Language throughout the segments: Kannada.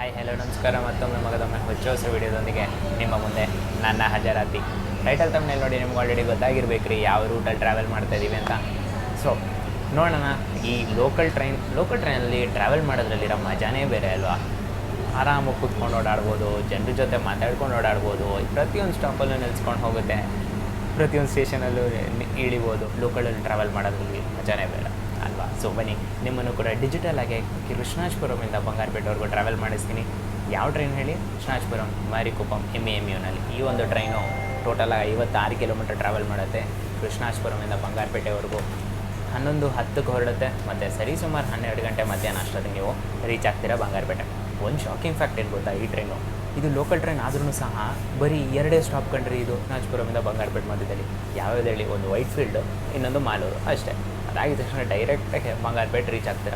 ಹಾಯ್ ಹಲೋ ನಮಸ್ಕಾರ. ಮತ್ತೊಮ್ಮೆ ಮಗದೊಮ್ಮೆ ಹೊಚ್ಚ ಹೊಸ ವಿಡಿಯೋದೊಂದಿಗೆ ನಿಮ್ಮ ಮುಂದೆ ನನ್ನ ಹಾಜರಾತಿ. ಟೈಟಲ್ ತಮ್ಮನೇಲಿ ನೋಡಿ ನಿಮ್ಗೆ ಆಲ್ರೆಡಿ ಗೊತ್ತಾಗಿರ್ಬೇಕು ರೀ ಯಾವ ರೂಟಲ್ಲಿ ಟ್ರಾವೆಲ್ ಮಾಡ್ತಾ ಇದ್ದೀವಿ ಅಂತ. ಸೊ ನೋಡೋಣ. ಈ ಲೋಕಲ್ ಟ್ರೈನ್ ಲೋಕಲ್ ಟ್ರೈನಲ್ಲಿ ಟ್ರಾವೆಲ್ ಮಾಡೋದ್ರಲ್ಲಿರೋ ಮಜಾನೇ ಬೇರೆ ಅಲ್ವಾ? ಆರಾಮಾಗಿ ಕೂತ್ಕೊಂಡು ಓಡಾಡ್ಬೋದು, ಜನರ ಜೊತೆ ಮಾತಾಡ್ಕೊಂಡು ಓಡಾಡ್ಬೋದು, ಪ್ರತಿಯೊಂದು ಸ್ಟಾಪಲ್ಲೂ ನಿಲ್ಸ್ಕೊಂಡು ಹೋಗುತ್ತೆ. ಪ್ರತಿಯೊಂದು ಸ್ಟೇಷನಲ್ಲೂ ಇಳಿಬೋದು. ಲೋಕಲಲ್ಲಿ ಟ್ರಾವೆಲ್ ಮಾಡೋದ್ರಲ್ಲಿ ಮಜಾನೇ ಅಲ್ವಾ ಸೊ ಬನ್ನಿ ನಿಮ್ಮನ್ನು ಕೂಡ ಡಿಜಿಟಲ್ ಆಗಿ ಕೃಷ್ಣಾಜ್ಪುರಮಿಂದ ಬಂಗಾರಪೇಟೆವರೆಗೂ ಟ್ರಾವೆಲ್ ಮಾಡಿಸ್ತೀನಿ. ಯಾವ ಟ್ರೈನ್ ಹೇಳಿ? Krishnajapuram Marikuppam M A M ಯುನಲ್ಲಿ ಈ ಒಂದು ಟ್ರೈನು ಟೋಟಲ್ ಐವತ್ತಾರು ಕಿಲೋಮೀಟರ್ ಟ್ರಾವೆಲ್ ಮಾಡುತ್ತೆ. ಕೃಷ್ಣಾಜಪುರಮಿಂದ ಬಂಗಾರಪೇಟೆವರೆಗೂ ಹನ್ನೊಂದು ಹತ್ತಕ್ಕೆ ಹೊರಡುತ್ತೆ. ಮತ್ತು ಸರಿಸುಮಾರು ಹನ್ನೆರಡು ಗಂಟೆ ಮಧ್ಯಾಹ್ನ ಅಷ್ಟೊತ್ತಿಗೆ ನೀವು ರೀಚ್ ಆಗ್ತೀರಾ ಬಂಗಾರಪೇಟೆ. ಒಂದು ಶಾಕಿಂಗ್ ಫ್ಯಾಕ್ಟ್ ಏನು ಗೊತ್ತಾ ಈ ಟ್ರೈನು ಇದು ಲೋಕಲ್ ಟ್ರೈನ್ ಆದ್ರೂ ಸಹ ಬರೀ ಎರಡೇ ಸ್ಟಾಪ್ ಕಂಡ್ರಿ ಇದು ನಾಜ್ಪುರಮಿಂದ ಬಂಗಾರಪೇಟೆ ಮಧ್ಯದಲ್ಲಿ. ಯಾವ್ಯಾವ್ದು ಹೇಳಿ? ಒಂದು ವೈಟ್ ಫೀಲ್ಡ್ ಇನ್ನೊಂದು ಮಾಲೂರು ಅಷ್ಟೇ. ಅದಾಗಿದ ತಕ್ಷಣ ಡೈರೆಕ್ಟಾಗಿ ಬಂಗಾರಪೇಟೆ ರೀಚ್ ಆಗ್ತೀರ?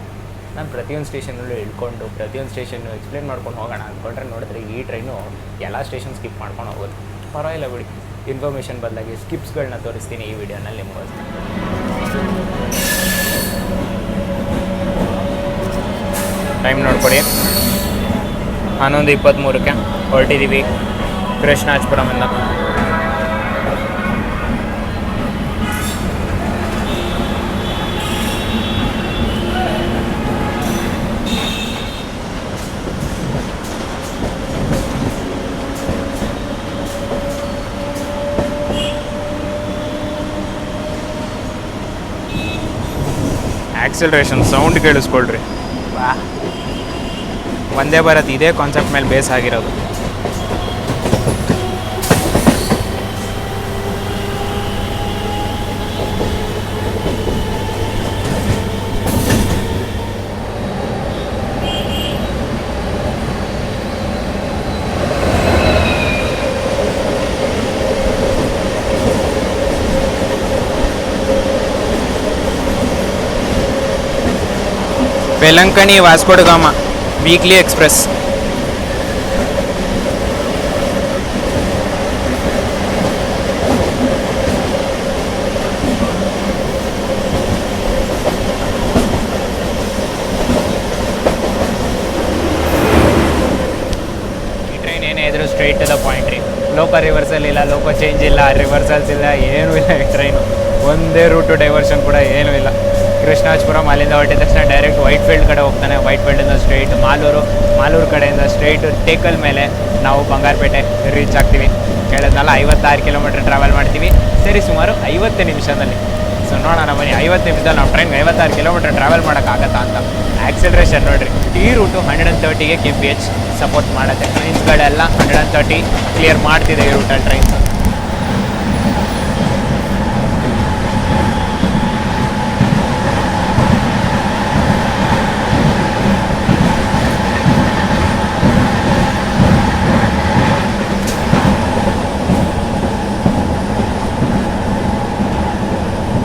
ನಾನು ಪ್ರತಿಯೊಂದು ಸ್ಟೇಷನಲ್ಲೂ ಇಳ್ಕೊಂಡು ಪ್ರತಿಯೊಂದು ಸ್ಟೇಷನ್ನು ಎಕ್ಸ್ಪ್ಲೇನ್ ಮಾಡ್ಕೊಂಡು ಹೋಗೋಣ ಅಂದ್ಕೊಂಡ್ರೆ ನೋಡಿದ್ರೆ ಈ ಟ್ರೈನು ಎಲ್ಲ ಸ್ಟೇಷನ್ ಸ್ಕಿಪ್ ಮಾಡ್ಕೊಂಡು ಹೋಗೋದು ಪರವಾಗಿಲ್ಲ ಬಿಡಿ. ಇನ್ಫಾರ್ಮೇಷನ್ ಬದಲಾಗಿ ಸ್ಕಿಪ್ಸ್ಗಳನ್ನ ತೋರಿಸ್ತೀನಿ ಈ ವಿಡಿಯೋನಲ್ಲಿ ನಿಮಗೋಸ್ಕರ ಟೈಮ್ ನೋಡ್ಕೊಡಿ. ಹನ್ನೊಂದು ಇಪ್ಪತ್ತ್ಮೂರಕ್ಕೆ ಹೊರಟಿದ್ದೀವಿ ಕೃಷ್ಣಾಜ್ಪುರಮಿಂದ ಆಕ್ಸಿಲರೇಷನ್ ಸೌಂಡ್ ಕೇಳಿಸ್ಕೊಳ್ರಿ. ವಾ. ಒಂದೇ ಭಾರತ್ ಇದೇ ಕಾನ್ಸೆಪ್ಟ್ ಮೇಲೆ ಬೇಸ್ ಆಗಿರೋದು. Velankanni Vasco da Gama weekly express ಈ ಟ್ರೈನ್ ಏನೇ ಇದ್ರು ಸ್ಟ್ರೈಟ್ ಟು ದ ಪಾಯಿಂಟ್ ರೀ ಲೋಕೋ ರಿವರ್ಸಲ್ ಇಲ್ಲ ಲೋಕೋ ಚೇಂಜ್ ಇಲ್ಲ ರಿವರ್ಸಲ್ಸ್ ಇಲ್ಲ ಏನೂ ಇಲ್ಲ ಈ ಟ್ರೈನು ಒಂದೇ ರೂಟು ಡೈವರ್ಷನ್ ಕೂಡ ಏನೂ ಇಲ್ಲ ಕೃಷ್ಣಾಜ್ಪುರಂ ಅಲ್ಲಿಂದ ಹೊರಟಿದ ತಕ್ಷಣ ಡೈರೆಕ್ಟ್ ವೈಟ್ ಫೀಲ್ಡ್ ಕಡೆ ಹೋಗ್ತಾನೆ. ವೈಟ್ ಫೀಲ್ಡಿಂದ ಸ್ಟ್ರೈಟ್ ಮಾಲೂರು ಮಾಲೂರು ಕಡೆಯಿಂದ ಸ್ಟ್ರೈಟ್ ಟೇಕಲ್ ಮೇಲೆ ನಾವು ಬಂಗಾರಪೇಟೆ ರೀಚ್ ಆಗ್ತೀವಿ. ಹೇಳಿದ್ನಲ್ಲ ಐವತ್ತಾರು ಕಿಲೋಮೀಟರ್ ಟ್ರಾವೆಲ್ ಮಾಡ್ತೀವಿ. ಸರಿ, ಸುಮಾರು ಐವತ್ತು ನಿಮಿಷದಲ್ಲಿ. ಸೊ ನೋಡೋಣ ಬನ್ನಿ, ಐವತ್ತು ನಿಮಿಷದಲ್ಲಿ ನಾವು ಟ್ರೈನ್ ಐವತ್ತಾರು ಕಿಲೋಮೀಟರ್ ಟ್ರಾವೆಲ್ ಮಾಡೋಕ್ಕಾಗತ್ತಾ ಅಂತ. ಆ್ಯಕ್ಸಿಲ್ರೇಷನ್ ನೋಡಿರಿ, ಈ ರೂಟು ಹಂಡ್ರೆಡ್ ಆ್ಯಂಡ್ ತರ್ಟಿಗೆ ಕೆ ಪಿ ಎಚ್ ಸಪೋರ್ಟ್ ಮಾಡುತ್ತೆ. ಟ್ರೈನ್ಸ್ಗಳೆಲ್ಲ ಹಂಡ್ರೆಡ್ ಆ್ಯಂಡ್ ತರ್ಟಿ ಕ್ಲಿಯರ್ ಮಾಡ್ತಿದೆ ಈ ರೂಟಲ್ಲಿ ಟ್ರೈನ್ಸ್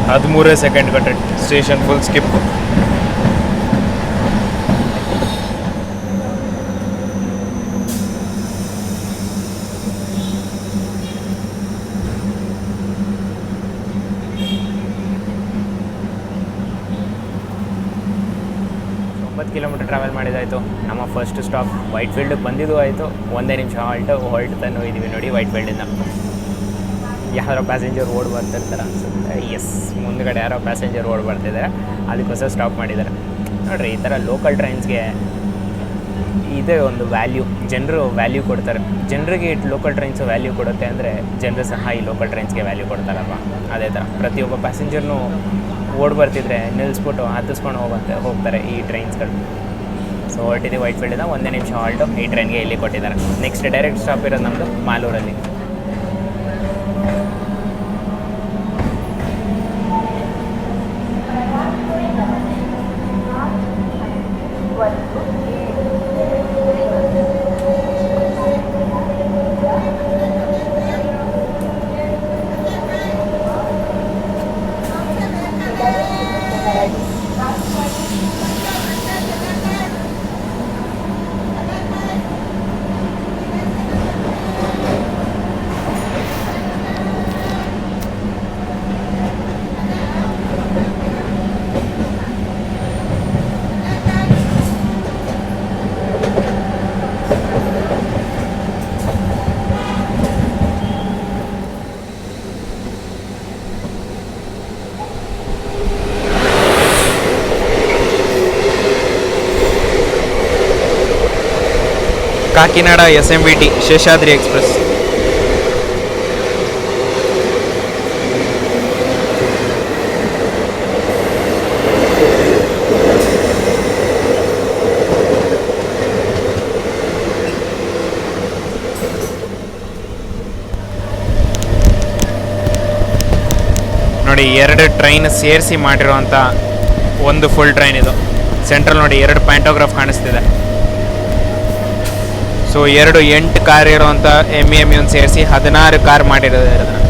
ಹದಿಮೂರೇ ಸೆಕೆಂಡ್ ಗಂಟೆ ಸ್ಟೇಷನ್ ಫುಲ್ ಸ್ಕಿಪ್ ಒಂಬತ್ತು ಕಿಲೋಮೀಟರ್ ಟ್ರಾವೆಲ್ ಮಾಡಿದಾಯಿತು. ನಮ್ಮ ಫಸ್ಟ್ ಸ್ಟಾಪ್ ವೈಟ್ ಫೀಲ್ಡಿಗೆ ಬಂದಿದ್ದು ಆಯಿತು. ಒಂದೇ ನಿಮಿಷ ಹಾಲ್ಟ್ ಹೊಲ್ಟ್ ತನೂ ಇದ್ದೀವಿ ನೋಡಿ ವೈಟ್ ಫೀಲ್ಡಿಂದ ಯಾರೋ ಪ್ಯಾಸೆಂಜರ್ ಓಡ್ ಬರ್ತಿರ್ತಾರೆ ಅನ್ಸುತ್ತೆ. ಎಸ್ ಮುಂದ್ಗಡೆ ಯಾರೋ ಪ್ಯಾಸೆಂಜರ್ ಓಡ್ ಬರ್ತಿದ್ದಾರೆ ಅದಕ್ಕೋಸ್ಕರ ಸ್ಟಾಪ್ ಮಾಡಿದ್ದಾರೆ ನೋಡಿರಿ ಈ ಥರ ಲೋಕಲ್ ಟ್ರೈನ್ಸ್ಗೆ ಇದೇ ಒಂದು ವ್ಯಾಲ್ಯೂ ಜನರು ವ್ಯಾಲ್ಯೂ ಕೊಡ್ತಾರೆ. ಜನರಿಗೆ ಲೋಕಲ್ ಟ್ರೈನ್ಸ್ ವ್ಯಾಲ್ಯೂ ಕೊಡುತ್ತೆ ಅಂದರೆ ಜನರು ಸಹ ಈ ಲೋಕಲ್ ಟ್ರೈನ್ಸ್ಗೆ ವ್ಯಾಲ್ಯೂ ಕೊಡ್ತಾರಲ್ವ? ಅದೇ ಥರ ಪ್ರತಿಯೊಬ್ಬ ಪ್ಯಾಸೆಂಜರ್ನು ಓಡ್ ಬರ್ತಿದ್ರೆ ನಿಲ್ಲಿಸ್ಬಿಟ್ಟು ಹತ್ತಿಸ್ಕೊಂಡು ಹೋಗುತ್ತೆ ಹೋಗ್ತಾರೆ ಈ ಟ್ರೈನ್ಸ್ಗಳು ಸೊ ಹೊರಟಿದ್ದೀವಿ ವೈಟ್ ಫೀಲ್ಡಿಂದ ಒಂದೇ ನಿಮಿಷ ಹಾಲ್ಟು ಈ ಟ್ರೈನ್ಗೆ ಇಲ್ಲಿ ಕೊಟ್ಟಿದ್ದಾರೆ. ನೆಕ್ಸ್ಟ್ ಡೈರೆಕ್ಟ್ ಸ್ಟಾಪ್ ಇರೋದು ನಮ್ಮದು ಮಾಲೂರಲ್ಲಿ. Kakinada S M B T Seshadri express. ನೋಡಿ, ಎರಡು ಟ್ರೈನ್ ಸೇರಿಸಿ ಮಾಡಿರುವಂಥ ಒಂದು ಫುಲ್ ಟ್ರೈನ್ ಇದು. ಸೆಂಟ್ರಲ್ ನೋಡಿ, ಎರಡು ಪ್ಯಾಂಟೋಗ್ರಾಫ್ ಕಾಣಿಸ್ತಿದೆ. ಸೊ ಎರಡು ಎಂಟು ಕಾರ್ ಇರುವಂಥ ಎಂ ಎಂ ಇವನ್ನು ಸೇರಿಸಿ ಹದಿನಾರು ಕಾರ್ ಮಾಡಿರೋದು ಅದನ್ನು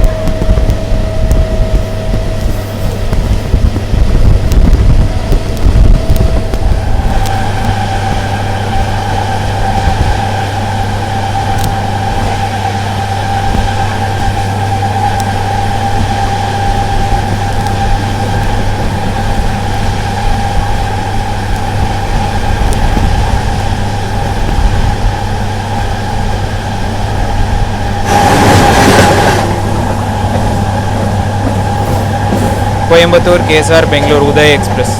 Coimbatore K S R Bengaluru Uday express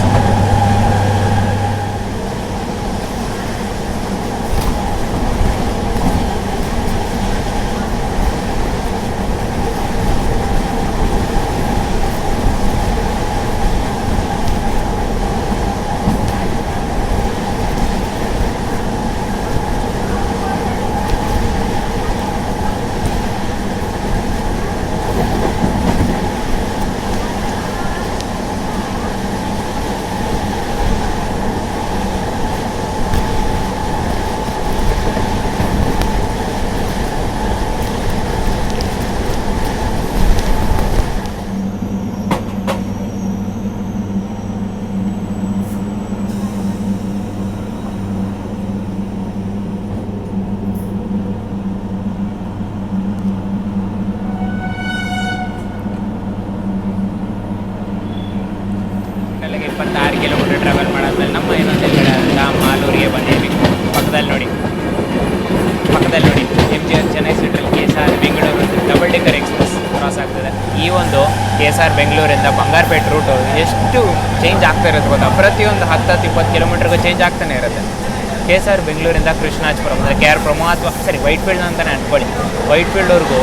ಅಲ್ಲಿಗೆ ಇಪ್ಪತ್ತಾರು ಕಿಲೋಮೀಟರ್ ಟ್ರಾವೆಲ್ ಮಾಡಾದ್ಮೇಲೆ ನಮ್ಮ ಇನ್ನೊಂದು ಕಡೆ ಆದಂಥ ಮಾಲೂರಿಗೆ ಬಂದಿದ್ವಿ ಪಕ್ಕದಲ್ಲಿ ನೋಡಿ ಪಕ್ಕದಲ್ಲಿ ನೋಡಿ M G R Chennai central K S R Bengaluru double decker express cross ಆಗ್ತದೆ ಈ ಒಂದು ಕೆ ಎಸ್ ಆರ್ ಬೆಂಗಳೂರಿಂದ ಬಂಗಾರಪೇಟೆ ರೂಟು ಎಷ್ಟು ಚೇಂಜ್ ಆಗ್ತಾ ಇರುತ್ತೆ ಗೊತ್ತಾ? ಪ್ರತಿಯೊಂದು ಹತ್ತು ಹತ್ತು ಇಪ್ಪತ್ತು ಕಿಲೋಮೀಟ್ರಿಗೂ ಚೇಂಜ್ ಆಗ್ತಾನೆ ಇರುತ್ತೆ. ಕೆ ಎಸ್ ಆರ್ ಬೆಂಗಳೂರಿಂದ ಕೃಷ್ಣಾಜಪುರಂ ಅಂದರೆ ಕೆ ಆರ್ ಪ್ರಮೋ ಅಥವಾ ಸರಿ ವೈಟ್ ಫೀಲ್ಡ್ ಅಂತಲೇ ಅಂದ್ಕೊಳ್ಳಿ ವೈಟ್ ಫೀಲ್ಡ್ವರೆಗೂ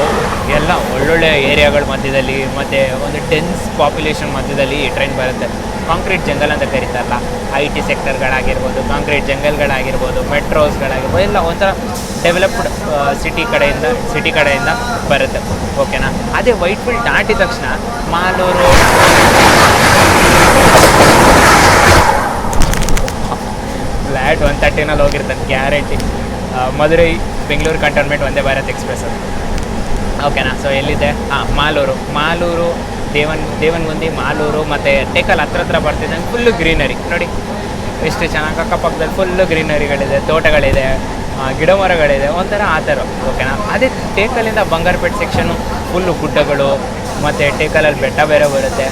ಎಲ್ಲ ಒಳ್ಳೊಳ್ಳೆ ಏರಿಯಾಗಳ ಮಧ್ಯದಲ್ಲಿ ಮತ್ತು ಒಂದು ಡೆನ್ಸ್ ಪಾಪ್ಯುಲೇಷನ್ ಮಧ್ಯದಲ್ಲಿ ಈ ಟ್ರೈನ್ ಬರುತ್ತೆ. ಕಾಂಕ್ರೀಟ್ ಜಂಗಲ್ ಅಂತ ಕರೀತಾರಲ್ಲ ಐ ಟಿ ಸೆಕ್ಟರ್ಗಳಾಗಿರ್ಬೋದು ಕಾಂಕ್ರೀಟ್ ಜಂಗಲ್ಗಳಾಗಿರ್ಬೋದು ಮೆಟ್ರೋಸ್ಗಳಾಗಿರ್ಬೋದು ಎಲ್ಲ ಒಂಥರ ಡೆವಲಪ್ಡ್ ಸಿಟಿ ಕಡೆಯಿಂದ ಸಿಟಿ ಕಡೆಯಿಂದ ಬರುತ್ತೆ. ಓಕೆನಾ ಅದೇ ವೈಟ್ ಫೀಲ್ಡ್ ದಾಟಿದ ತಕ್ಷಣ ಮಾಲೂರು ಫ್ಲ್ಯಾಟ್ ಒನ್ ತರ್ಟಿನಲ್ಲಿ ಹೋಗಿರ್ತಾನೆ ಗ್ಯಾರಂಟಿ ಮಧುರೈ, ಬೆಂಗಳೂರು ಕಂಟೋನ್ಮೆಂಟ್ ಒಂದೇ ಭಾರತ್ ಎಕ್ಸ್ಪ್ರೆಸ್ ಅದು. ಓಕೆನಾ ಸೊ ಎಲ್ಲಿದೆ? ಹಾಂ ಮಾಲೂರು. ಮಾಲೂರು, ದೇವನ್, ದೇವನಗುಂದಿ, ಮಾಲೂರು, ಮತ್ತು ಟೇಕಲ್ ಹತ್ರ ಹತ್ರ ಬರ್ತಿದ್ದಂಗೆ ಫುಲ್ಲು ಗ್ರೀನರಿ ನೋಡಿ, ಎಷ್ಟು ಚೆನ್ನಾಗಿ ಅಕ್ಕಪಕ್ಕದಲ್ಲಿ ಫುಲ್ಲು ಗ್ರೀನರಿಗಳಿದೆ ತೋಟಗಳಿದೆ ಗಿಡ ಮರಗಳಿದೆ ಒಂಥರ ಆ ಥರ. ಓಕೆನಾ ಅದೇ ಟೇಕಲಿಂದ ಬಂಗಾರಪೇಟೆ ಸೆಕ್ಷನು ಫುಲ್ಲು ಗುಡ್ಡಗಳು, ಮತ್ತು ಟೇಕಲಲ್ಲಿ ಬೆಟ್ಟ ಬೇರೆ ಬರುತ್ತೆ.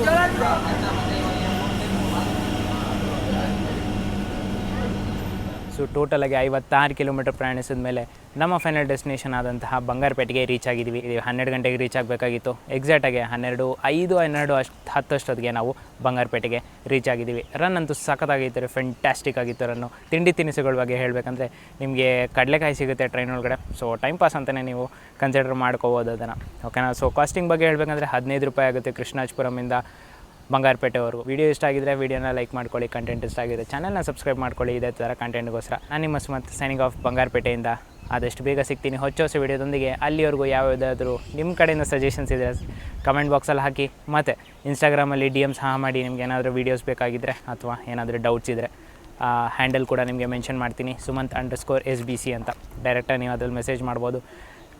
Ay, llorando. ಸೊ ಟೋಟಲಾಗಿ ಐವತ್ತಾರು ಕಿಲೋಮೀಟರ್ ಪ್ರಯಾಣಿಸಿದ ಮೇಲೆ ನಮ್ಮ ಫೈನಲ್ ಡೆಸ್ಟಿನೇಷನ್ ಆದಂತಹ ಬಂಗಾರಪೇಟೆಗೆ ರೀಚ್ ಆಗಿದ್ದೀವಿ. ಹನ್ನೆರಡು ಗಂಟೆಗೆ ರೀಚ್ ಆಗಬೇಕಾಗಿತ್ತು. ಎಕ್ಸಾಕ್ಟಾಗಿ ಹನ್ನೆರಡು, ಐದು, ಹನ್ನೆರಡು, ಅಷ್ಟು, ಹತ್ತಷ್ಟೊತ್ತಿಗೆ ನಾವು ಬಂಗಾರಪೇಟೆಗೆ ರೀಚ್ ಆಗಿದ್ದೀವಿ. ರನ್ ಅಂತೂ ಸಖತ್ತಾಗಿತ್ತು ರೀ ಫೆಂಟ್ಯಾಸ್ಟಿಕ್ ಆಗಿತ್ತು ರನ್ನು ತಿಂಡಿ ತಿನಿಸುಗಳ ಬಗ್ಗೆ ಹೇಳಬೇಕಂದ್ರೆ ನಿಮಗೆ ಕಡಲೆಕಾಯಿ ಸಿಗುತ್ತೆ ಟ್ರೈನ್ ಒಳಗಡೆ. ಸೊ ಟೈಮ್ ಪಾಸ್ ಅಂತಲೇ ನೀವು ಕನ್ಸಿಡರ್ ಮಾಡ್ಕೋಬೋದು ಅದನ್ನು. ಓಕೆನಾ ಸೊ ಕಾಸ್ಟಿಂಗ್ ಬಗ್ಗೆ ಹೇಳಬೇಕಂದ್ರೆ ಹದಿನೈದು ರೂಪಾಯಿ ಆಗುತ್ತೆ ಕೃಷ್ಣಾಜಪುರಮಿಂದ ಬಂಗಾರಪೇಟೆವರೆಗೂ. ವಿಡಿಯೋ ಇಷ್ಟ ಆಗಿದ್ರೆ ವಿಡಿಯೋನ ಲೈಕ್ ಮಾಡ್ಕೊಳ್ಳಿ ಕಂಟೆಂಟ್ ಇಷ್ಟ ಆಗಿದ್ರೆ ಚಾನಲ್ನ ಸಬ್ಸ್ಕ್ರೈಬ್ ಮಾಡ್ಕೊಳ್ಳಿ, ಇದೇ ಥರ ಕಂಟೆಂಟ್ಗೋಸ್ಕರ ನಾನು ನಿಮ್ಮ ಸುಮಂತ್ ಸೈನಿಂಗ್ ಆಫ್ ಬಂಗಾರಪೇಟೆಯಿಂದ. ಆದಷ್ಟು ಬೇಗ ಸಿಗ್ತೀನಿ ಹೊಚ್ಚ ಹೊಸ ವಿಡಿಯೋದೊಂದಿಗೆ. ಅಲ್ಲಿವರೆಗೂ ಯಾವುದಾದ್ರೂ ನಿಮ್ಮ ಕಡೆಯಿಂದ ಸಜೆಷನ್ಸ್ ಇದೆ ಕಮೆಂಟ್ ಬಾಕ್ಸಲ್ಲಿ ಹಾಕಿ. ಮತ್ತು ಇನ್ಸ್ಟಾಗ್ರಾಮಲ್ಲಿ ಡಿ ಎಂ ಸಹ ಮಾಡಿ, ನಿಮ್ಗೆ ಏನಾದರೂ ವೀಡಿಯೋಸ್ ಬೇಕಾಗಿದ್ದರೆ ಅಥವಾ ಏನಾದರೂ ಡೌಟ್ಸ್ ಇದ್ದರೆ ಹ್ಯಾಂಡಲ್ ಕೂಡ ನಿಮಗೆ ಮೆನ್ಷನ್ ಮಾಡ್ತೀನಿ. Sumanth underscore S B C ಅಂತ ಡೈರೆಕ್ಟಾಗಿ ನೀವು ಅದ್ರಲ್ಲಿ ಮೆಸೇಜ್ ಮಾಡ್ಬೋದು.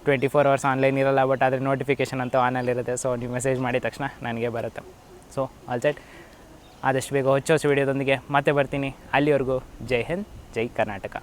ಟ್ವೆಂಟಿ ಫೋರ್ ಅವರ್ಸ್ ಆನ್ಲೈನ್ ಇರಲ್ಲ ಬಟ್ ಆದರೆ ನೋಟಿಫಿಕೇಷನ್ ಅಂತೂ ಆನಲ್ಲಿರುತ್ತೆ ಸೊ ನೀವು ಮೆಸೇಜ್ ಮಾಡಿದ ತಕ್ಷಣ ನನಗೆ ಬರುತ್ತೆ. ಸೊ ಆಲ್ ಸೆಟ್ ಆದಷ್ಟು ಬೇಗ ಹೊಚ್ಚ ಹೊಸ ವಿಡಿಯೋದೊಂದಿಗೆ ಮತ್ತೆ ಬರ್ತೀನಿ. ಅಲ್ಲಿವರೆಗೂ ಜೈ ಹಿಂದ್, ಜೈ ಕರ್ನಾಟಕ.